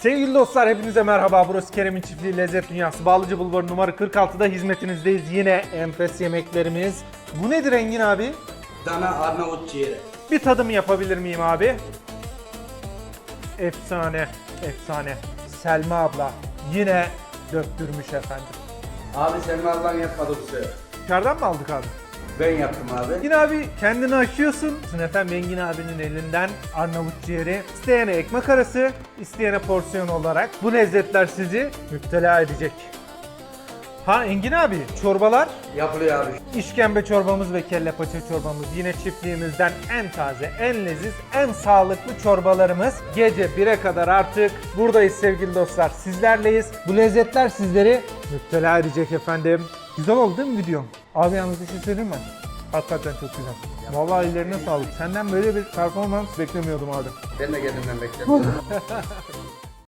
Sevgili dostlar hepinize merhaba. Burası Kerem'in Çiftliği Lezzet Dünyası. Bağlıcı Bulvarı numara 46'da hizmetinizdeyiz. Yine enfes yemeklerimiz. Bu nedir Engin abi? Dana Arnavut ciğeri. Bir tadım yapabilir miyim abi? Efsane, efsane. Selma abla yine döktürmüş efendim. Abi Selma ablan yapmadı bu sefer. Dışarıdan mı aldık abi? Ben yaptım abi. Engin abi kendini aşıyorsun. Efendim Engin abinin elinden Arnavut ciğeri. İsteyene ekmek arası, isteyene porsiyon olarak. Bu lezzetler sizi müptela edecek. Ha Engin abi çorbalar Yapılıyor abi. İşkembe çorbamız ve kelle paça çorbamız yine çiftliğimizden en taze, en leziz, en sağlıklı çorbalarımız. Gece 1'e kadar artık buradayız sevgili dostlar. Sizlerleyiz. Bu lezzetler sizleri müptela edecek efendim. Güzel oldu değil mi videom? Abi yalnız bir şey söyleyeyim mi? Hakikaten çok güzel. Vallahi ellerine sağlık. Senden böyle bir performans beklemiyordum abi. Ben de kendimden bekledim.